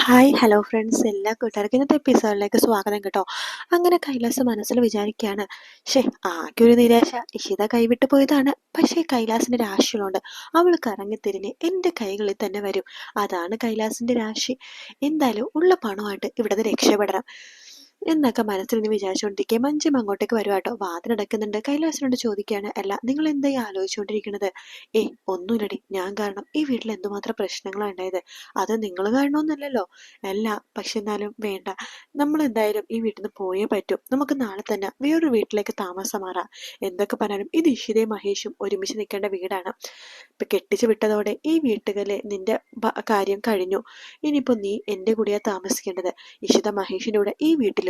Hi hello friends എല്ലാ കൂട്ടുകാർക്കും ഇന്നത്തെ എപ്പിസോഡിലേക്ക് സ്വാഗതം കേട്ടോ. അങ്ങനെ കൈലാസ് മനസ്സിൽ വിചാരിക്കുകയാണ് ഷേ ആകെ ഒരു നിരാശ. ഇഷിത കൈവിട്ട് പോയതാണ്. പക്ഷേ കൈലാസിന്റെ രാശികളുണ്ട് അവൾ കറങ്ങിത്തിരിഞ്ഞ് എന്റെ കൈകളിൽ തന്നെ വരും. അതാണ് കൈലാസിന്റെ രാശി. എന്തായാലും ഉള്ള പണമായിട്ട് ഇവിടുന്ന് രക്ഷപ്പെടണം. എന്നൊക്കെ മനസ്സിൽ നിന്ന് വിചാരിച്ചുകൊണ്ടിരിക്കുക മഞ്ജും അങ്ങോട്ടേക്ക് വരുവാട്ടോ വാതിലടക്കുന്നുണ്ട് കൈലാസിനോട് ചോദിക്കുകയാണ്. അല്ല നിങ്ങൾ എന്തായി ആലോചിച്ചുകൊണ്ടിരിക്കുന്നത് ഏ ഒന്നുമില്ലടി. ഞാൻ കാരണം ഈ വീട്ടിൽ എന്തുമാത്രം പ്രശ്നങ്ങളാണ് ഉണ്ടായത്. അത് നിങ്ങൾ കാരണമൊന്നുമല്ലല്ലോ. അല്ല പക്ഷെ എന്നാലും വേണ്ട. നമ്മൾ എന്തായാലും ഈ വീട്ടിൽ നിന്ന് പോയേ പറ്റും. നമുക്ക് നാളെ തന്നെ വേറൊരു വീട്ടിലേക്ക് താമസം മാറാം. എന്തൊക്കെ പറഞ്ഞാലും ഇത് ഇഷിതയും മഹേഷും ഒരുമിച്ച് നിൽക്കേണ്ട വീടാണ്. ഇപ്പൊ കെട്ടിച്ചു വിട്ടതോടെ ഈ വീട്ടുകളിലെ നിന്റെ കാര്യം കഴിഞ്ഞു. ഇനിയിപ്പോ നീ എന്റെ കൂടെയാ താമസിക്കേണ്ടത്. ഇഷിത മഹേഷിന്റെ കൂടെ ഈ വീട്ടിലും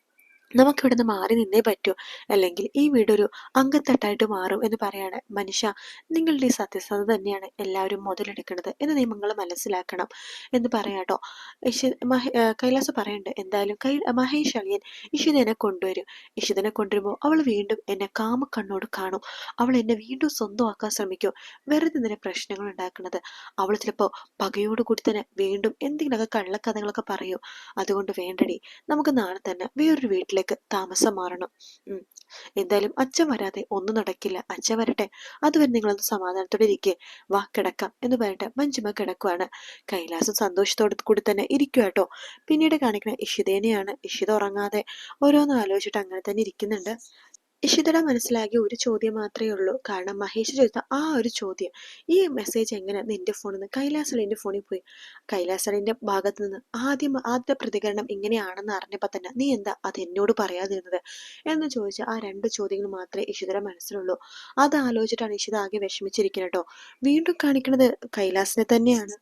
നമുക്കിവിടെ നിന്ന് മാറി നിന്നേ പറ്റൂ. അല്ലെങ്കിൽ ഈ വീടൊരു അങ്കത്തട്ടായിട്ട് മാറും എന്ന് പറയാണ് മനുഷ്യ. നിങ്ങളുടെ ഈ സത്യസന്ധത തന്നെയാണ് എല്ലാവരും മുതലെടുക്കുന്നത് എന്ന് നിയമങ്ങൾ മനസ്സിലാക്കണം എന്ന് പറയാട്ടോ. കൈലാസ് പറയണ്ട് എന്തായാലും കൈ മഹേഷ് അളിയൻ ഇഷിതനെ കൊണ്ടുവരും. ഇഷിതനെ കൊണ്ടുവരുമ്പോൾ അവൾ വീണ്ടും എന്നെ കാമ കണ്ണോട് കാണും. അവൾ എന്നെ വീണ്ടും സ്വന്തമാക്കാൻ ശ്രമിക്കും. വെറുതെ നിന്നെ പ്രശ്നങ്ങൾ ഉണ്ടാക്കുന്നത്? അവൾ ചിലപ്പോൾ പകയോട് കൂടി തന്നെ വീണ്ടും എന്തെങ്കിലുമൊക്കെ കള്ളക്കഥകളൊക്കെ പറയും. അതുകൊണ്ട് വേണ്ടടി നമുക്ക് നാളെ തന്നെ വേറൊരു വീട്ടിലേക്ക് വീട്ടിലേക്ക് താമസം മാറണം. എന്തായാലും അച്ഛൻ വരാതെ ഒന്നും നടക്കില്ല. അച്ഛൻ വരട്ടെ. അതുവരെ നിങ്ങളൊന്ന് സമാധാനത്തോടെ ഇരിക്കുക വാ കിടക്കാം എന്ന് പറഞ്ഞിട്ട് മഞ്ജുമ കിടക്കുവാണ്. കൈലാസം സന്തോഷത്തോടെ കൂടി തന്നെ ഇരിക്കുക കേട്ടോ പിന്നീട് കാണിക്കുന്ന ഇഷിതേനെയാണ്. ഇഷിത ഉറങ്ങാതെ ഓരോന്നും ആലോചിച്ചിട്ട് അങ്ങനെ തന്നെ ഇരിക്കുന്നുണ്ട്. ഇഷിതയുടെ മനസ്സിലാകിയ ഒരു ചോദ്യം മാത്രമേ ഉള്ളൂ. കാരണം മഹേഷ് ചോദിച്ച ആ ഒരു ചോദ്യം ഈ മെസ്സേജ് എങ്ങനെ നിന്റെ ഫോണിൽ നിന്ന് കൈലാസളിന്റെ ഫോണിൽ പോയി. കൈലാസളിന്റെ ഭാഗത്ത് നിന്ന് ആദ്യം ആദ്യ പ്രതികരണം ഇങ്ങനെയാണെന്ന് അറിഞ്ഞപ്പോൾ തന്നെ നീ എന്താ അത് എന്നോട് പറയാതിരുന്നത്? എന്ന് ചോദിച്ച ആ രണ്ട് ചോദ്യങ്ങൾ മാത്രമേ ഇഷിതയുടെ മനസ്സിലുള്ളൂ. അത് ആലോചിച്ചിട്ടാണ് ഇഷിത ആകെ വിഷമിച്ചിരിക്കുന്നത് കേട്ടോ. വീണ്ടും കാണിക്കുന്നത് കൈലാസിനെ തന്നെയാണ്.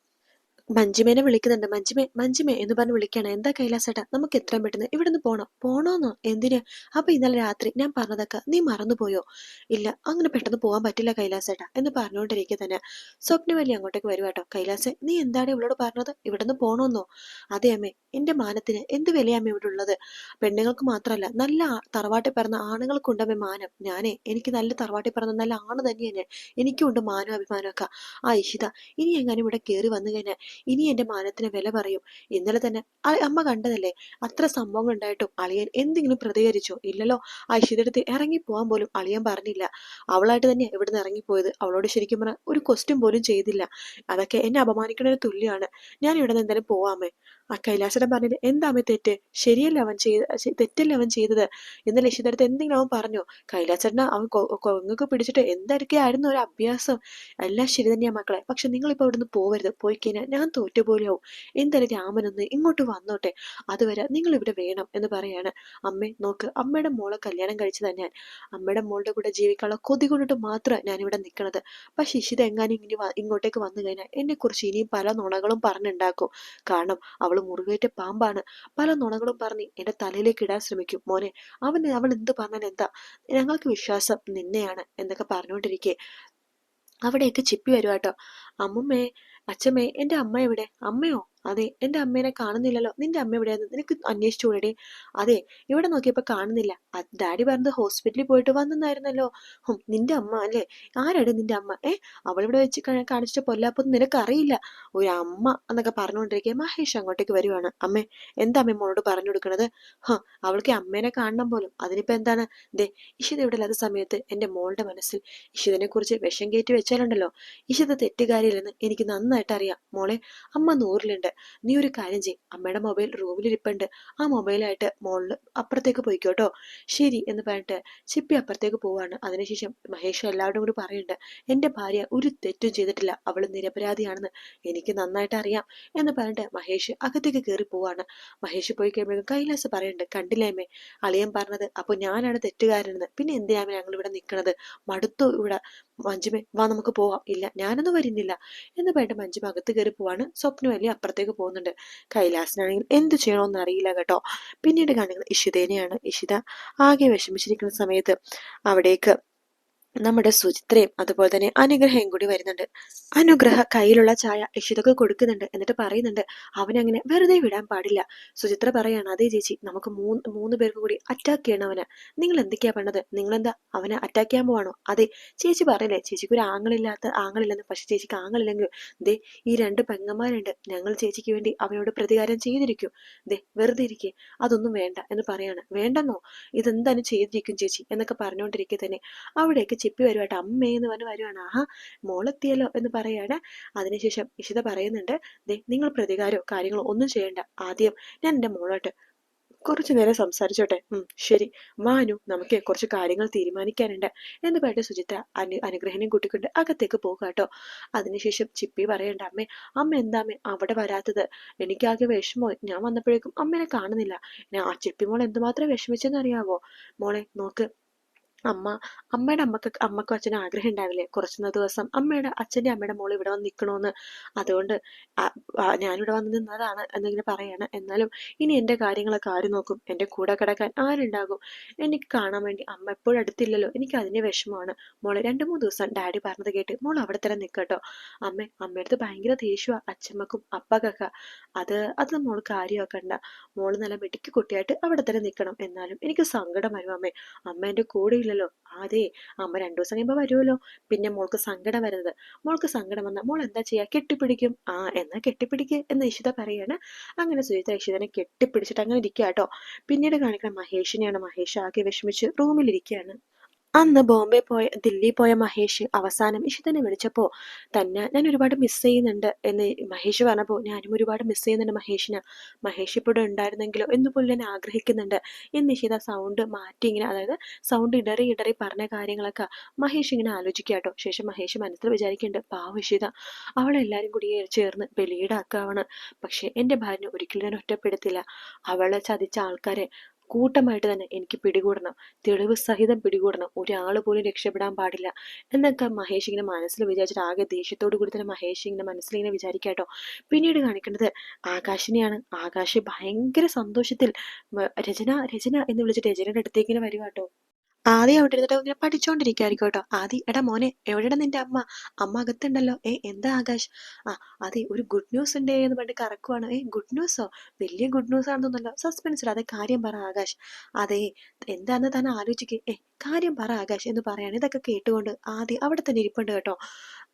മഞ്ജിമേനെ വിളിക്കുന്നുണ്ട്. മഞ്ജിമേ മഞ്ജിമേ എന്ന് പറഞ്ഞ് വിളിക്കണം എന്താ കൈലാസേട്ടാ നമുക്ക് എത്രയും പെട്ടെന്ന് ഇവിടുന്ന് പോണം? പോണോന്നോ? എന്തിന്? അപ്പൊ ഇന്നലെ രാത്രി ഞാൻ പറഞ്ഞതൊക്കെ നീ മറന്നുപോയോ? ഇല്ല അങ്ങനെ പെട്ടെന്ന് പോകാൻ പറ്റില്ല കൈലാസേട്ടാ എന്ന് പറഞ്ഞുകൊണ്ടിരിക്കുക തന്നെ. സ്വപ്നവല്ലി അങ്ങോട്ടേക്ക് വരുവാട്ടോ കൈലാസേ നീ എന്താണ് ഇവളോട് പറഞ്ഞത്? ഇവിടുന്ന് പോണോന്നോ? അതെ അമ്മേ എന്റെ മാനത്തിന് എന്ത് വിലയാമേ ഇവിടെ ഉള്ളത്? പെണ്ണുങ്ങൾക്ക് മാത്രമല്ല നല്ല തറവാട്ടി പറഞ്ഞ ആണുങ്ങൾക്കുണ്ടമ്മേ മാനം. ഞാനേ എനിക്ക് നല്ല തറവാട്ടി പറഞ്ഞ നല്ല ആണ് തന്നെയാണ്. എനിക്കുണ്ട് മാനം അഭിമാനമൊക്കെ ആ ഇഷിത ഇനി എങ്ങനെ ഇവിടെ കയറി വന്നു കഴിഞ്ഞാൽ ഇനി എന്റെ മാനത്തിന് വില പറയും. ഇന്നലെ തന്നെ അമ്മ കണ്ടതല്ലേ? അത്ര സംഭവങ്ങൾ ഉണ്ടായിട്ടും അളിയൻ എന്തെങ്കിലും പ്രതികരിച്ചോ? ഇല്ലല്ലോ. ഐശ്വര്യടുത്ത് ഇറങ്ങി പോകാൻ പോലും അളിയൻ പറഞ്ഞില്ല. അവളായിട്ട് തന്നെ ഇവിടുന്ന് ഇറങ്ങിപ്പോയത്. അവളോട് ശരിക്കും പറഞ്ഞാൽ ഒരു ക്വസ്റ്റ്യൻ പോലും ചെയ്തില്ല. അതൊക്കെ എന്നെ അപമാനിക്കുന്നതിന് തുല്യമാണ് ഞാൻ ഇവിടെ നിന്ന് എന്തായാലും പോവാമേ ആ കൈലാസടൻ പറഞ്ഞത് എന്താമേ തെറ്റ്? ശരിയല്ല അവൻ ചെയ്ത തെറ്റല്ല അവൻ ചെയ്തത്? എന്ന് ലക്ഷ്യത്തടുത്ത് എന്തെങ്കിലും അവൻ പറഞ്ഞു. കൈലാസേട്ടന അവൻ കൊങ്ങൊക്കെ പിടിച്ചിട്ട് എന്തൊക്കെയായിരുന്നു ഒരു അഭ്യാസം. എല്ലാം ശരി തന്നെയാ മക്കളെ. പക്ഷെ നിങ്ങളിപ്പോ ഇവിടുന്ന് പോവരുത്. പോയി കഴിഞ്ഞാൽ ഞാൻ തോറ്റുപോലെയാവും. എന്തായാലും രാമനൊന്ന് ഇങ്ങോട്ട് വന്നോട്ടെ. അതുവരെ നിങ്ങൾ ഇവിടെ വേണം എന്ന് പറയാണ്. അമ്മേ നോക്ക് അമ്മയുടെ മോളെ കല്യാണം കഴിച്ചു തന്നെയാണ് അമ്മയുടെ മോളുടെ കൂടെ ജീവിക്കാനുള്ള കൊതി കൊണ്ടിട്ട് ഞാൻ ഇവിടെ നിൽക്കണത് പക്ഷെ ഇഷിത എങ്ങാനും ഇങ്ങനെ ഇങ്ങോട്ടേക്ക് വന്നു കഴിഞ്ഞാൽ എന്നെ കുറിച്ച് ഇനിയും പല നുണകളും പറഞ്ഞുണ്ടാക്കും. കാരണം അവൾ മുറിവേറ്റ പാമ്പാണ്. പല നുണകളും പറഞ്ഞ് എന്റെ തലയിലേക്ക് ഇടാൻ ശ്രമിക്കും. മോനെ അവൻ അവൾ എന്ത് പറഞ്ഞാൽ എന്താ? ഞങ്ങൾക്ക് വിശ്വാസം നിന്നെയാണ് എന്നൊക്കെ പറഞ്ഞുകൊണ്ടിരിക്കെ അവിടെയൊക്കെ ചിപ്പി വരുവാട്ടോ അമ്മുമ്മേ അച്ഛമ്മേ എന്റെ അമ്മ എവിടെ? അമ്മയോ? അതെ എന്റെ അമ്മേനെ കാണുന്നില്ലല്ലോ. നിന്റെ അമ്മ എവിടെയായിരുന്നു നിനക്ക് അന്വേഷിച്ചു കൂടെ അതെ ഇവിടെ നോക്കിയപ്പോ കാണുന്നില്ല. ഡാഡി പറഞ്ഞത് ഹോസ്പിറ്റലിൽ പോയിട്ട് വന്നെന്നായിരുന്നല്ലോ. നിന്റെ അമ്മ അല്ലേ? ആരാണ് നിന്റെ അമ്മ? ഏ ഇവിടെ വെച്ച് കാണിച്ചിട്ട് പൊല്ലാപ്പൊന്നും നിനക്ക് അറിയില്ല ഒരു അമ്മ എന്നൊക്കെ പറഞ്ഞുകൊണ്ടിരിക്കുക മഹേഷ് അങ്ങോട്ടേക്ക് വരുവാണ്. അമ്മേ എന്താ അമ്മ മോളോട് പറഞ്ഞു കൊടുക്കണത്? ഹ അവൾക്ക് അമ്മേനെ കാണണം പോലും. അതിനിപ്പോ എന്താണ്? ദേ ഇഷിത ഇവിടെ ഇല്ലാത്ത സമയത്ത് എന്റെ മോളുടെ മനസ്സിൽ ഇഷിതനെ കുറിച്ച് വിഷം കയറ്റി വെച്ചാലുണ്ടല്ലോ. ഇഷിത തെറ്റുകാരിയില്ലെന്ന് എനിക്ക് നന്നായിട്ട് അറിയാം മോളെ അമ്മ നൂറിലുണ്ട്. നീ ഒരു കാര്യം ചെയ് അമ്മയുടെ മൊബൈൽ റൂമിലിരിപ്പുണ്ട് ആ മൊബൈലായിട്ട് മോളിൽ അപ്പുറത്തേക്ക് പോയിക്കോട്ടോ. ശരി എന്ന് പറഞ്ഞിട്ട് ചിപ്പി അപ്പുറത്തേക്ക് പോവാണ്. അതിനുശേഷം മഹേഷ് എല്ലാവരും കൂടി പറയുന്നുണ്ട്. എന്റെ ഭാര്യ ഒരു തെറ്റും ചെയ്തിട്ടില്ല. അവൾ നിരപരാധിയാണെന്ന് എനിക്ക് നന്നായിട്ട് അറിയാം എന്ന് പറഞ്ഞിട്ട് മഹേഷ് അകത്തേക്ക് കയറി പോവാണ്. മഹേഷ് പോയി കഴിയുമ്പോഴേക്കും കൈലാസ് പറയുന്നുണ്ട്. കണ്ടില്ലേമേ അളിയൻ പറഞ്ഞത്. അപ്പൊ ഞാനാണ് തെറ്റുകാരനെന്ന്. പിന്നെ എന്തിനാമേ ഞങ്ങൾ ഇവിടെ നിൽക്കണത് മടുത്തു ഇവിടെ? മഞ്ജുമേ വാ നമുക്ക് പോവാം. ഇല്ല ഞാനൊന്നും വരുന്നില്ല. എന്ന് പറഞ്ഞിട്ട് മഞ്ജുമ അകത്ത് കയറി പോവാണ്. സ്വപ്നവല്ലി അപ്പുറത്തേക്ക് പോകുന്നുണ്ട്. കൈലാസിനാണെങ്കിൽ എന്ത് ചെയ്യണമെന്ന് അറിയില്ല കേട്ടോ. പിന്നീട് കാണിക്കുന്നത് ഇഷിതേനെയാണ്. ഇഷിത ആകെ വിഷമിച്ചിരിക്കുന്ന സമയത്ത് അവിടേക്ക് നമ്മുടെ സുചിത്രയും അതുപോലെ തന്നെ അനുഗ്രഹയും കൂടി വരുന്നുണ്ട്. അനുഗ്രഹ കയ്യിലുള്ള ചായ ഇഷിതൊക്കെ കൊടുക്കുന്നുണ്ട് എന്നിട്ട് പറയുന്നുണ്ട് അവനങ്ങനെ വെറുതെ വിടാൻ പാടില്ല. സുചിത്ര പറയാണ് അതേ ചേച്ചി നമുക്ക് മൂന്ന് മൂന്ന് പേർക്ക് കൂടി അറ്റാക്ക് ചെയ്യണം അവനെ. നിങ്ങൾ എന്തൊക്കെയാ പറഞ്ഞത് നിങ്ങളെന്താ അവനെ അറ്റാക്ക് ചെയ്യാൻ പോവാണോ? അതെ ചേച്ചി പറയല്ലേ ചേച്ചിക്ക് ഒരു ആങ്ങളില്ലാത്ത ആങ്ങളില്ലെന്ന് പക്ഷെ ചേച്ചിക്ക് ആങ്ങളില്ലെങ്കിലും ദേ ഈ രണ്ട് പെങ്ങന്മാരുണ്ട്. ഞങ്ങൾ ചേച്ചിക്ക് വേണ്ടി അവനോട് പ്രതികാരം ചെയ്തിരിക്കും. ദേ വെറുതെ ഇരിക്കേ അതൊന്നും വേണ്ട എന്ന് പറയാണ്. വേണ്ടെന്നോ? ഇതെന്തായാലും ചെയ്തിരിക്കും ചേച്ചി? എന്നൊക്കെ പറഞ്ഞുകൊണ്ടിരിക്കെ തന്നെ അവിടേക്ക് ചിപ്പി വരുവായിട്ട് അമ്മേ എന്ന് പറഞ്ഞ് വരുവാണ്. ആഹാ മോളെത്തിയല്ലോ എന്ന് പറയാണ്. അതിനുശേഷം ഇഷിത പറയുന്നുണ്ട് ദേ നിങ്ങൾ പ്രതികാരമോ കാര്യങ്ങളോ ഒന്നും ചെയ്യണ്ട. ആദ്യം ഞാൻ എന്റെ മോളോട്ട് കുറച്ചു നേരം സംസാരിച്ചോട്ടെ. ഉം ശരി. മാനു നമുക്ക് കുറച്ച് കാര്യങ്ങൾ തീരുമാനിക്കാനുണ്ട് എന്ന് പറഞ്ഞിട്ട് സുചിത്ര അനു അനുഗ്രഹനം കൂട്ടിക്കൊണ്ട് അകത്തേക്ക് പോകുക കേട്ടോ. അതിനുശേഷം ചിപ്പി പറയണ്ട അമ്മേ അമ്മ എന്താ അമ്മേ അവിടെ വരാത്തത്? എനിക്കാകെ വിഷമോ ഞാൻ വന്നപ്പോഴേക്കും അമ്മേനെ കാണുന്നില്ല. ആ ചിപ്പി മോൾ എന്തുമാത്രം വിഷമിച്ചെന്ന് അറിയാവോ? മോളെ നോക്ക് അമ്മ അമ്മയുടെ അമ്മയ്ക്ക് അമ്മക്കും അച്ഛനും ആഗ്രഹം ഉണ്ടാവില്ലേ? കുറച്ച് ദിവസം അമ്മയുടെ അച്ഛന്റെ അമ്മയുടെ മോൾ ഇവിടെ വന്ന് നിൽക്കണമെന്ന് അതുകൊണ്ട് ഞാനിവിടെ വന്ന് നിന്നതാണ് എന്നിങ്ങനെ പറയാണ്. എന്നാലും ഇനി എന്റെ കാര്യങ്ങളൊക്കെ ആര് നോക്കും? എന്റെ കൂടെ കിടക്കാൻ ആരുണ്ടാകും? എനിക്ക് കാണാൻ വേണ്ടി അമ്മ എപ്പോഴും അടുത്തില്ലല്ലോ. എനിക്ക് അതിന്റെ വിഷമമാണ്. മോളെ രണ്ട് മൂന്ന് ദിവസം ഡാഡി പറഞ്ഞത് കേട്ട് മോൾ അവിടെ തന്നെ നിൽക്കട്ടോ അമ്മ അമ്മയടുത്ത് ഭയങ്കര ദേഷ്യമാണ് അച്ഛമ്മക്കും അപ്പക്കൊക്കെ. അത് അത് മോൾ കാര്യമാക്കണ്ട. മോൾ നല്ല വെട്ടിക്ക് കുട്ടിയായിട്ട് അവിടെ തന്നെ നിൽക്കണം എന്നാലും എനിക്ക് സങ്കടം വരും അമ്മേ. അമ്മ എന്റെ കൂടെ ഇല്ലല്ലോ. അതെ അമ്മ രണ്ടു ദിവസം കഴിയുമ്പോൾ വരുമല്ലോ പിന്നെ മോൾക്ക് സങ്കടം വരുന്നത്. മോൾക്ക് സങ്കടം വന്നാൽ മോൾ എന്താ ചെയ്യുക കെട്ടിപ്പിടിക്കും. ആ എന്നാ കെട്ടിപ്പിടിക്കുക എന്ന് ഇഷിത പറയാണ്. അങ്ങനെ സുജിത ഇഷിതനെ കെട്ടിപ്പിടിച്ചിട്ട് അങ്ങനെ ഇരിക്കുക കേട്ടോ പിന്നീട് കാണിക്കുന്ന മഹേഷിനെയാണ് മഹേഷ് ആകെ വിഷമിച്ച് റൂമിലിരിക്കുകയാണ് അന്ന് ബോംബെ പോയ ദില്ലി പോയ മഹേഷ് അവസാനം ഇഷിതനെ വിളിച്ചപ്പോൾ തന്നെ ഞാൻ ഒരുപാട് മിസ് ചെയ്യുന്നുണ്ട് എന്ന് മഹേഷ് പറഞ്ഞപ്പോ ഞാനും ഒരുപാട് മിസ് ചെയ്യുന്നുണ്ട് മഹേഷിന്. മഹേഷ് ഇപ്പോഴും ഉണ്ടായിരുന്നെങ്കിലോ എന്ന് പോലും ഞാൻ ആഗ്രഹിക്കുന്നുണ്ട് എന്ന് ഇഷിത സൗണ്ട് മാറ്റി ഇങ്ങനെ അതായത് സൗണ്ട് ഇടറി ഇടറി പറഞ്ഞ കാര്യങ്ങളൊക്കെ മഹേഷ് ഇങ്ങനെ ആലോചിക്കുക കേട്ടോ. ശേഷം മഹേഷ് മനസ്സിൽ വിചാരിക്കുന്നുണ്ട് പാവ ഇഷിത അവളെല്ലാരും കൂടി ചേർന്ന് ബലിയിടാക്കാവാണ് പക്ഷെ എന്റെ ഭാര്യ ഒരിക്കലും ഞാൻ ഒറ്റപ്പെടുത്തില്ല. അവളെ ചതിച്ച ആൾക്കാരെ കൂട്ടമായിട്ട് തന്നെ എനിക്ക് പിടികൂടണം. തെളിവ് സഹിതം പിടികൂടണം. ഒരാൾ പോലും രക്ഷപ്പെടാൻ പാടില്ല എന്നൊക്കെ മഹേഷ് ഇങ്ങനെ മനസ്സിൽ വിചാരിച്ചിട്ട് ആകെ ദേഷ്യത്തോടു കൂടി തന്നെ മഹേഷ് ഇങ്ങനെ മനസ്സിലിങ്ങനെ വിചാരിക്കാട്ടോ പിന്നീട് കാണിക്കുന്നത് ആകാശിനെയാണ്. ആകാശ് ഭയങ്കര സന്തോഷത്തിൽ രചന രചന എന്ന് വിളിച്ചിട്ട് രചനയുടെ അടുത്തേക്ക് ഇങ്ങനെ വരുവാട്ടോ ആദ്യം അവിടെ ഇരുന്നിട്ട് ഇങ്ങനെ പഠിച്ചോണ്ടിരിക്കുവായിരിക്കും കേട്ടോ. ആദ്യം എടാ മോനെ എവിടെയാണ് നിന്റെ അമ്മ? അമ്മ അകത്തുണ്ടല്ലോ. ഏ എന്താ ആകാശ്? ആ അതെ ഒരു ഗുഡ് ന്യൂസ് ഉണ്ട് എന്ന് പറഞ്ഞിട്ട് കറക്കുവാണ്. ഏ ഗുഡ് ന്യൂസോ വലിയ ഗുഡ് ന്യൂസ് ആണെന്ന് സസ്പെൻസ് അതെ കാര്യം പറ ആകാശ്. അതെ എന്താന്ന് തന്നെ ആലോചിക്കേ. ഏ കാര്യം പറ ആകാശ് എന്ന് പറയാണ്. ഇതൊക്കെ കേട്ടുകൊണ്ട് ആദ്യം അവിടെ തന്നെ ഇരിപ്പുണ്ട് കേട്ടോ.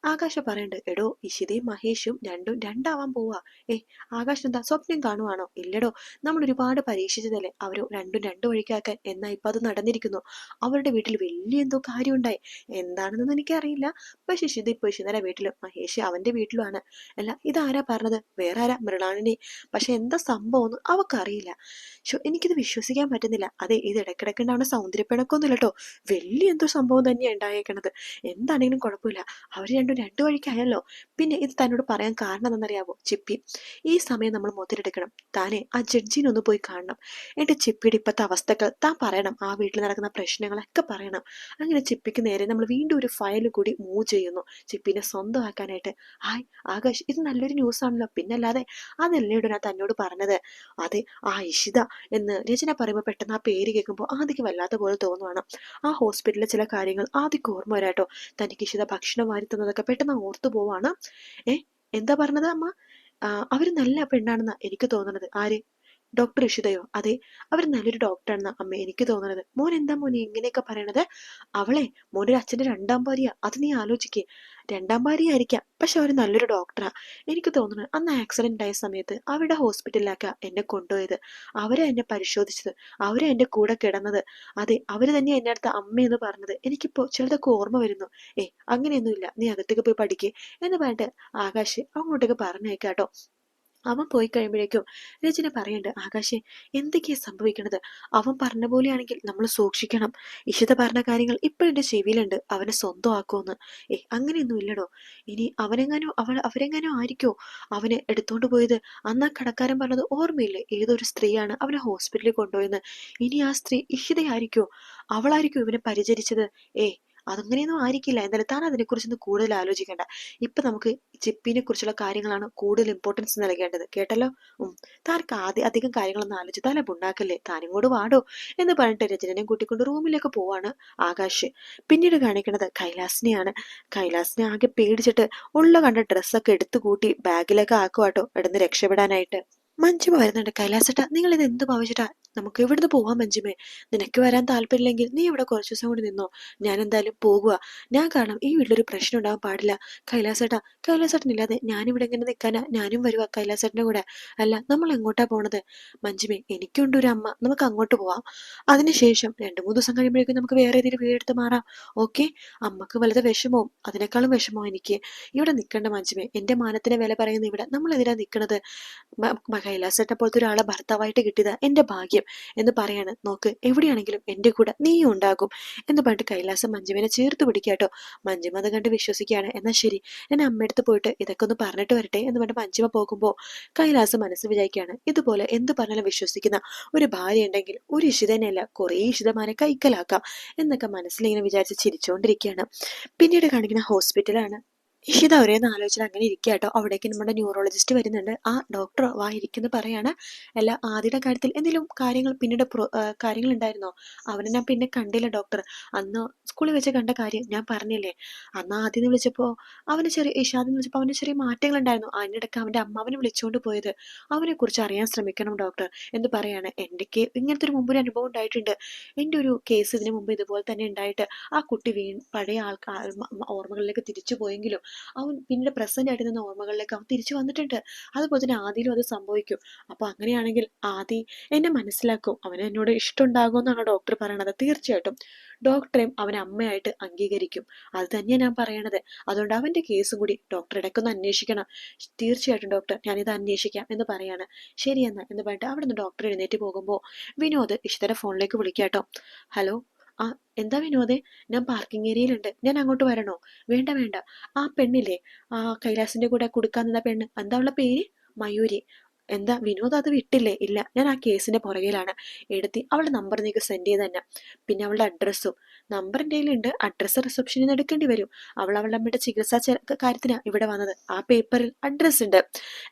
ആകാശ പറയണ്ട് എടോ ഇഷിതയും മഹേഷും രണ്ടും രണ്ടാവാൻ പോവാ. ഏ ആകാശ് എന്താ സ്വപ്നം കാണുവാണോ? ഇല്ലടോ നമ്മൾ ഒരുപാട് പരീക്ഷിച്ചതല്ലേ അവർ രണ്ടും രണ്ടു വഴിക്കാക്കാൻ. എന്നാ ഇപ്പൊ അത് നടന്നിരിക്കുന്നു. അവരുടെ വീട്ടിൽ വലിയ എന്തോ കാര്യമുണ്ടായി. എന്താണെന്നൊന്നും എനിക്കറിയില്ല. പക്ഷെ ഇഷിത ഇപ്പൊ ഇഷിതയുടെ വീട്ടിലും മഹേഷ് അവന്റെ വീട്ടിലുമാണ്. അല്ല ഇതാരാ പറഞ്ഞത്? വേറെ ആരാ മൃണാളിനെ പക്ഷെ എന്താ സംഭവം അവക്കറിയില്ല. ഷോ എനിക്കിത് വിശ്വസിക്കാൻ പറ്റുന്നില്ല. അതെ ഇത് ഇടയ്ക്കിടയ്ക്ക് ഉണ്ടാവുന്ന സൗന്ദര്യപ്പിണക്കൊന്നുമില്ല കേട്ടോ വലിയ എന്തോ സംഭവം തന്നെയാണ് ഉണ്ടായേക്കണത്. എന്താണെങ്കിലും കുഴപ്പമില്ല. അവർ രണ്ടും രണ്ടു വഴിക്കായല്ലോ. പിന്നെ ഇത് തന്നോട് പറയാൻ കാരണം എന്തെന്നറിയാവോ ചിപ്പി. ഈ സമയം നമ്മൾ മുതലെടുക്കണം. താനെ ആ ജഡ്ജിനൊന്ന് പോയി കാണണം. എന്റെ ചിപ്പിയുടെ ഇപ്പോഴത്തെ അവസ്ഥകൾ താൻ പറയണം. ആ വീട്ടിൽ നടക്കുന്ന പ്രശ്നങ്ങളൊക്കെ പറയണം. അങ്ങനെ ചിപ്പിക്ക് നേരെ നമ്മൾ വീണ്ടും ഒരു ഫയൽ കൂടി മൂവ് ചെയ്യുന്നു. ചിപ്പിനെ സ്വന്തമാക്കാനായിട്ട്. ഹായ് ആകാശ് ഇത് നല്ലൊരു ന്യൂസ് ആണല്ലോ. പിന്നല്ലാതെ അതല്ലേ ഞാൻ തന്നോട് പറഞ്ഞത്? അതെ ആ ഇഷിത എന്ന് രചന പറയുമ്പോൾ പെട്ടെന്ന് ആ പേര് കേൾക്കുമ്പോൾ ആദ്യക്ക് വല്ലാത്ത പോലെ തോന്നുവാണ്. ആ ഹോസ്പിറ്റലിലെ ചില കാര്യങ്ങൾ ആദ്യക്ക് ഓർമ്മ വരാട്ടോ. തനിക്ക് ഇഷിത ഭക്ഷണം വാരി തന്നതൊക്കെ പെട്ടെന്ന് ഓർത്തു പോവാണ്. ഏ എന്താ പറഞ്ഞത് അമ്മ? അവർ നല്ല പെണ്ണാണെന്നാ എനിക്ക് തോന്നുന്നത് ആര്? ഡോക്ടർ ഇഷിതയോ? അതെ അവർ നല്ലൊരു ഡോക്ടറാണ് അമ്മ എനിക്ക് തോന്നുന്നത് മോൻ എന്താ മോനെ ഇങ്ങനെയൊക്കെ പറയണത്? അവളെ മോന്റെ അച്ഛന്റെ രണ്ടാം ഭാര്യ. അത് നീ ആലോചിക്കേ. രണ്ടാം ഭാര്യ ആയിരിക്കാം പക്ഷെ അവർ നല്ലൊരു ഡോക്ടറാ എനിക്ക് തോന്നുന്നു അന്ന് ആക്സിഡന്റ് ആയ സമയത്ത് അവരുടെ ഹോസ്പിറ്റലിലാക്ക എന്നെ കൊണ്ടുപോയത്. അവരെ എന്നെ പരിശോധിച്ചത്. അവരെ എന്റെ കൂടെ കിടന്നത്. അതെ അവർ തന്നെ എന്നെ അടുത്ത അമ്മയെന്ന് പറഞ്ഞത്. എനിക്കിപ്പോ ചിലതൊക്കെ ഓർമ്മ വരുന്നു. ഏ അങ്ങനെയൊന്നുമില്ല. നീ അകത്തേക്ക് പോയി പഠിക്കേ എന്ന് പറഞ്ഞിട്ട് ആകാശ് അങ്ങോട്ടേക്ക് പറഞ്ഞേക്കാട്ടോ അവൻ പോയി കഴിയുമ്പോഴേക്കും രചന പറയണ്ട് ആകാശെ എന്തൊക്കെയാ സംഭവിക്കണത്? അവൻ പറഞ്ഞ പോലെയാണെങ്കിൽ നമ്മൾ സൂക്ഷിക്കണം. ഇഷിത പറഞ്ഞ കാര്യങ്ങൾ ഇപ്പോഴെന്റെ ചെവിയിലുണ്ട്. അവനെ സ്വന്തമാക്കുമെന്ന് ഏ അങ്ങനെയൊന്നും ഇല്ലടോ. ഇനി അവനെങ്ങാനോ അവൾ അവരെങ്ങാനോ ആയിരിക്കോ അവനെ എടുത്തോണ്ട് പോയത് അന്ന് ആ കടക്കാരൻ പറഞ്ഞത് ഓർമ്മയില്ലേ? ഏതൊരു സ്ത്രീയാണ് അവനെ ഹോസ്പിറ്റലിൽ കൊണ്ടുപോയെന്ന്. ഇനി ആ സ്ത്രീ ഇഷിതയായിരിക്കോ അവളായിരിക്കും ഇവനെ പരിചരിച്ചത്? ഏ അതങ്ങനെയൊന്നും ആയിരിക്കില്ല. എന്തായാലും താൻ അതിനെക്കുറിച്ചൊന്നും കൂടുതൽ ആലോചിക്കേണ്ട. ഇപ്പൊ നമുക്ക് ചിപ്പിനെ കുറിച്ചുള്ള കാര്യങ്ങളാണ് കൂടുതൽ ഇമ്പോർട്ടൻസ് നൽകേണ്ടത്. കേട്ടല്ലോ? ഉം. താർക്ക് ആദ്യം അധികം കാര്യങ്ങളൊന്നും ആലോചിച്ച് തല പുണ്ണാക്കല്ലേ? താനിങ്ങോട് വാടോ എന്ന് പറഞ്ഞിട്ട് രചനയും കൂട്ടിക്കൊണ്ട് റൂമിലേക്ക് പോവാണ് ആകാശ്. പിന്നീട് കാണിക്കുന്നത് കൈലാസിനെയാണ്. കൈലാസിനെ ആകെ പേടിച്ചിട്ട് ഉള്ള കണ്ട ഡ്രസ്സൊക്കെ എടുത്തു കൂട്ടി ബാഗിലൊക്കെ ആക്കുവാട്ടോ ഇടന്ന് രക്ഷപ്പെടാനായിട്ട്. മഞ്ജുമ വരുന്നുണ്ട്. കൈലാസേട്ടാ നിങ്ങൾ ഇത് എന്ത് ഭാവിച്ചിട്ടാ നമുക്ക് ഇവിടുന്ന് പോവാം മഞ്ജുമേ നിനക്ക് വരാൻ താല്പര്യമില്ലെങ്കിൽ നീ ഇവിടെ കുറച്ച് ദിവസം കൂടി നിന്നോ. ഞാൻ എന്തായാലും പോകുക ഞാൻ കാരണം ഈ വീട്ടിലൊരു പ്രശ്നം ഉണ്ടാവാൻ പാടില്ല. കൈലാസേട്ടാ കൈലാസേട്ടൻ ഇല്ലാതെ ഞാനിവിടെ ഇങ്ങനെ നിൽക്കാനാ ഞാനും വരുക കൈലാസേട്ടന്റെ കൂടെ. അല്ല നമ്മൾ എങ്ങോട്ടാ പോണത്? മഞ്ജുമേ എനിക്കുണ്ട് ഒരു അമ്മ. നമുക്ക് അങ്ങോട്ട് പോവാം. അതിനുശേഷം രണ്ടു മൂന്ന് ദിവസം കഴിയുമ്പോഴേക്കും നമുക്ക് വേറെ ഏതെങ്കിലും വീടെടുത്ത് മാറാം. ഓക്കെ? അമ്മയ്ക്ക് വലുത് വിഷമവും അതിനേക്കാളും വിഷമവും എനിക്ക്. ഇവിടെ നിൽക്കേണ്ട മഞ്ജുമേ. എന്റെ മാനത്തിന് വില പറയുന്ന ഇവിടെ നമ്മൾ എതിരാ നിൽക്കണത് കൈലാസേട്ടനെ പോലത്തെ ഒരാളെ ഭർത്താവായിട്ട് കിട്ടിയത് എന്റെ ഭാഗ്യം. എന്ന് പറയാണ്. നോക്ക് എവിടെയാണെങ്കിലും എന്റെ കൂടെ നീയും ഉണ്ടാകും എന്ന് പറഞ്ഞിട്ട് കൈലാസം മഞ്ജുവിനെ ചേർത്ത് പിടിക്കാട്ടോ മഞ്ജുമ അത് കണ്ട് വിശ്വസിക്കുകയാണ്. എന്നാൽ ശരി ഞാൻ അമ്മയടുത്ത് പോയിട്ട് ഇതൊക്കെ ഒന്ന് പറഞ്ഞിട്ട് വരട്ടെ എന്ന് പറഞ്ഞിട്ട് മഞ്ജുമ പോകുമ്പോൾ കൈലാസം മനസ്സ് വിചാരിക്കുകയാണ് ഇതുപോലെ എന്ത് പറഞ്ഞാലും വിശ്വസിക്കുന്ന ഒരു ഭാര്യ ഉണ്ടെങ്കിൽ ഒരു ഇഷിതനെയല്ല കുറേ ഇഷിതമാരെ കൈക്കലാക്കാം എന്നൊക്കെ മനസ്സിലിങ്ങനെ വിചാരിച്ച് ചിരിച്ചുകൊണ്ടിരിക്കുകയാണ് പിന്നീട് കാണിക്കുന്ന ഹോസ്പിറ്റലാണ് ഇഷിത ഒരേന്ന് ആലോചന അങ്ങനെ ഇരിക്കുക കേട്ടോ അവിടേക്ക് നമ്മുടെ ന്യൂറോളജിസ്റ്റ് വരുന്നുണ്ട്. ആ ഡോക്ടർ വാ ഇരിക്കുന്നു പറയാണ്. അല്ല ആദ്യയുടെ കാര്യത്തിൽ എന്തെങ്കിലും കാര്യങ്ങൾ പിന്നീട് കാര്യങ്ങൾ ഉണ്ടായിരുന്നോ അവനെ ഞാൻ പിന്നെ കണ്ടില്ല ഡോക്ടർ അന്ന് സ്കൂളിൽ വെച്ച് കണ്ട കാര്യം ഞാൻ പറഞ്ഞില്ലേ? അന്ന് ആദ്യം വിളിച്ചപ്പോൾ അവന് ചെറിയ ഇഷാദിന് വിളിച്ചപ്പോൾ അവന് ചെറിയ മാറ്റങ്ങൾ ഉണ്ടായിരുന്നു അതിനിടയ്ക്ക് അവന്റെ അമ്മാവനെ വിളിച്ചുകൊണ്ട് പോയത്. അവനെ കുറിച്ച് അറിയാൻ ശ്രമിക്കണം ഡോക്ടർ എന്ന് പറയാണ്. എന്റെ ഇങ്ങനത്തെ ഒരു മുമ്പ് ഒരു അനുഭവം ഉണ്ടായിട്ടുണ്ട്. എന്റെ ഒരു കേസ് ഇതിനു മുമ്പ് ഇതുപോലെ തന്നെ ഉണ്ടായിട്ട് ആ കുട്ടി വീ പഴയ ആൾക്കാർ ഓർമ്മകളിലേക്ക് തിരിച്ചു പോയെങ്കിലും അവൻ പിന്നീട് പ്രസന്റ് ആയിട്ട് നിന്ന ഓർമ്മകളിലേക്ക് അവൻ തിരിച്ചു വന്നിട്ടുണ്ട്. അതുപോലെ തന്നെ ആദിയിലും അത് സംഭവിക്കും. അപ്പോൾ അങ്ങനെയാണെങ്കിൽ ആദി എന്നെ മനസ്സിലാക്കും. അവന് എന്നോട് ഇഷ്ടമുണ്ടാകും എന്നാണ് ഡോക്ടർ പറയണത്. തീർച്ചയായിട്ടും. ഡോക്ടറെയും അവൻ അമ്മയായിട്ട് അംഗീകരിക്കും. അത് തന്നെയാണ് ഞാൻ പറയണത്. അതുകൊണ്ട് അവന്റെ കേസും കൂടി ഡോക്ടർ ഇടയ്ക്കൊന്ന് അന്വേഷിക്കണം. തീർച്ചയായിട്ടും ഡോക്ടർ ഞാനിത് അന്വേഷിക്കാം എന്ന് പറയാണ്. ശരിയെന്ന് എന്ന്. പറഞ്ഞിട്ട് അവിടെ നിന്ന് ഡോക്ടർ എഴുന്നേറ്റ് പോകുമ്പോൾ വിനോദ് ഇഷ്ടയുടെ ഫോണിലേക്ക് വിളിക്കാട്ടോ. ഹലോ ആ എന്താ വിനോദേ? ഞാൻ പാർക്കിംഗ് ഏരിയയിലുണ്ട് ഞാൻ അങ്ങോട്ട് വരണോ? വേണ്ട വേണ്ട. ആ പെണ്ണില്ലേ? ആ കൈലാസിന്റെ കൂടെ കൊടുക്കാൻ നിന്ന പെണ്ണ്. എന്താ ഉള്ള പേര്? മയൂരി. എന്താ? വിനോദ് അത് വിട്ടില്ലേ? ഇല്ല. ഞാൻ ആ കേസിന്റെ പുറകിലാണ്. എടുത്തി അവളുടെ നമ്പർ നീക്ക് സെൻഡ് ചെയ്ത് തന്നെ. പിന്നെ അവളുടെ അഡ്രസ്സും നമ്പർ എന്റെ അഡ്രസ്സ് റിസപ്ഷനിൽ നിന്ന് എടുക്കേണ്ടി വരും. അവൾ അവളുടെ അമ്മയുടെ ചികിത്സാ കാര്യത്തിനാണ് ഇവിടെ വന്നത്. ആ പേപ്പറിൽ അഡ്രസ്സ് ഉണ്ട്.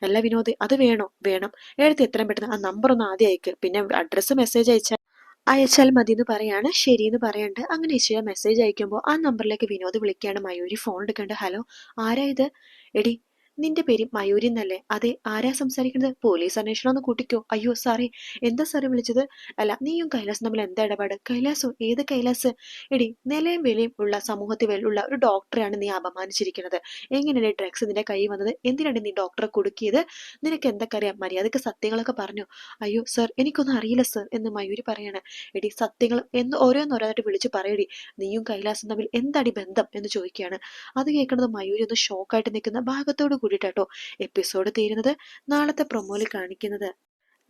അല്ല വിനോദ് അത് വേണോ? വേണം. എടുത്ത് എത്രയും പെട്ടെന്ന് ആ നമ്പർ ഒന്ന് ആദ്യം അയക്ക്. പിന്നെ അഡ്രസ്സ് മെസ്സേജ് അയച്ചാൽ അയച്ചാൽ മതി എന്ന് പറയാണ്. ശരി എന്ന് പറയണ്ട്. അങ്ങനെ ഇച്ചിരി മെസ്സേജ് അയക്കുമ്പോൾ ആ നമ്പറിലേക്ക് വിനോദ് വിളിക്കുകയാണ്. മയൂരി ഫോൺ എടുക്കണ്ട് ഹലോ ആരാ ഇത്? എടി നിന്റെ പേര് മയൂരി എന്നല്ലേ? അതെ ആരാ സംസാരിക്കുന്നത്? പോലീസ് അന്വേഷണം ഒന്ന് കൂട്ടിക്കോ. അയ്യോ സാറേ എന്താ സാറേ വിളിച്ചത്? അല്ല നീയും കൈലാസ് തമ്മിൽ എന്താ ഇടപാട്? കൈലാസോ? ഏത് കൈലാസ്? എടി നിലയും വിലയും ഉള്ള സമൂഹത്തിൽ ഉള്ള ഒരു ഡോക്ടറെയാണ് നീ അപമാനിച്ചിരിക്കുന്നത്. എങ്ങനെയാണ് ഡ്രഗ്സ് നിന്റെ കൈ വന്നത്? എന്തിനാണ് നീ ഡോക്ടറെ കൊടുക്കിയത്? നിനക്ക് എന്തൊക്കെ അറിയാം മര്യാദയ്ക്ക് സത്യങ്ങളൊക്കെ പറഞ്ഞു. അയ്യോ സർ എനിക്കൊന്നും അറിയില്ല സർ എന്ന് മയൂരി പറയാണ്. എടി സത്യങ്ങൾ എന്ന് ഓരോന്നോരോന്നായിട്ട് വിളിച്ച് പറയടി. നീയും കൈലാസും തമ്മിൽ എന്താടി ബന്ധം? എന്ന് ചോദിക്കുകയാണ്. അത് കേൾക്കുന്നത് മയൂരി ഒന്ന് ഷോക്കായിട്ട് നിൽക്കുന്ന ഭാഗത്തോട് കൂടിയിട്ടാട്ടോ എപ്പിസോഡ് തീരുന്നത്. നാളത്തെ പ്രൊമോയിൽ കാണിക്കുന്നത്.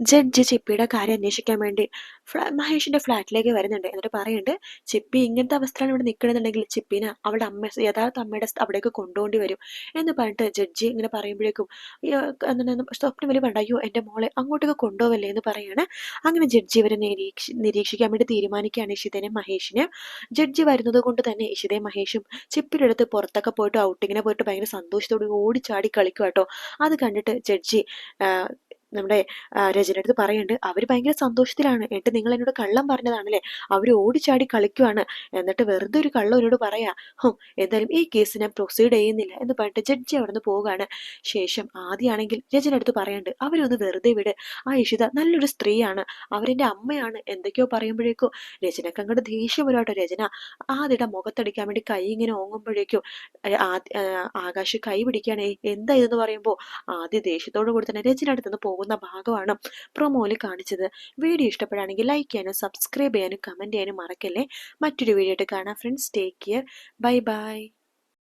ജഡ്ജ് ചിപ്പിയുടെ കാര്യം അന്വേഷിക്കാൻ വേണ്ടി മഹേഷിന്റെ ഫ്ലാറ്റിലേക്ക് വരുന്നുണ്ട്. എന്നിട്ട് പറയുന്നുണ്ട് ചിപ്പി ഇങ്ങനത്തെ അവസ്ഥയാണ് ഇവിടെ നിൽക്കണമെന്നുണ്ടെങ്കിൽ ചിപ്പിനെ അവളുടെ അമ്മ യഥാർത്ഥ അമ്മയുടെ അവിടേക്ക് കൊണ്ടുപോണ്ടി വരും. എന്ന് പറഞ്ഞിട്ട് ജഡ്ജി ഇങ്ങനെ പറയുമ്പോഴേക്കും സ്വപ്നം വലിയ വേണ്ട അയ്യോ എന്റെ മോളെ അങ്ങോട്ടേക്ക് കൊണ്ടുപോവല്ലേ എന്ന് പറയാണ്. അങ്ങനെ ജഡ്ജി ഇവരെ നിരീക്ഷ നിരീക്ഷിക്കാൻ വേണ്ടി തീരുമാനിക്കുകയാണ് ഇഷിതനെ മഹേഷിനെ. ജഡ്ജി വരുന്നത് കൊണ്ട് തന്നെ ഇഷിതയും മഹേഷും ചിപ്പിയുടെ അടുത്ത് പുറത്തൊക്കെ പോയിട്ട് ഔട്ടിങ്ങിനെ പോയിട്ട് ഭയങ്കര സന്തോഷത്തോടെ ഓടിച്ചാടി കളിക്കും കേട്ടോ അത് കണ്ടിട്ട് ജഡ്ജി നമ്മുടെ രചന അടുത്ത് പറയുന്നുണ്ട് അവർ ഭയങ്കര സന്തോഷത്തിലാണ്. എന്നിട്ട് നിങ്ങൾ എന്നോട് കള്ളം പറഞ്ഞതാണല്ലേ? അവർ ഓടിച്ചാടി കളിക്കുവാണ്. എന്നിട്ട് വെറുതെ ഒരു കള്ളം എന്നോട് പറയാ ഹും എന്തായാലും ഈ കേസ് ഞാൻ പ്രൊസീഡ് ചെയ്യുന്നില്ല എന്ന് പറഞ്ഞിട്ട് ജഡ്ജി അവിടെ നിന്ന് പോവുകയാണ്. ശേഷം ആദ്യമാണെങ്കിൽ രചന അടുത്ത് പറയുന്നുണ്ട് അവരൊന്ന് വെറുതെ വിട്. ആ ഇഷിത നല്ലൊരു സ്ത്രീയാണ്. അവരെന്റെ അമ്മയാണ്. എന്തൊക്കെയോ പറയുമ്പോഴേക്കും രചനക്ക് അങ്ങോട്ട് ദേഷ്യം വരാട്ടോ രചന. ആദ്യയുടെ മുഖത്തടിക്കാൻ വേണ്ടി കൈ ഇങ്ങനെ ഓങ്ങുമ്പോഴേക്കും ആകാശ് കൈ പിടിക്കുകയാണേ. എന്താ ഇതെന്ന് പറയുമ്പോൾ ആദ്യ ദേഷ്യത്തോടു കൂടി തന്നെ രചന അടുത്തുനിന്ന് പോകും പോകുന്ന ഭാഗമാണ് പ്രൊമോയിൽ കാണിച്ചത്. വീഡിയോ ഇഷ്ടപ്പെടുകയാണെങ്കിൽ ലൈക്ക് ചെയ്യാനും സബ്സ്ക്രൈബ് ചെയ്യാനും കമന്റ് ചെയ്യാനും മറക്കല്ലേ? മറ്റൊരു വീഡിയോ ആയിട്ട് കാണാം. Friends take care bye bye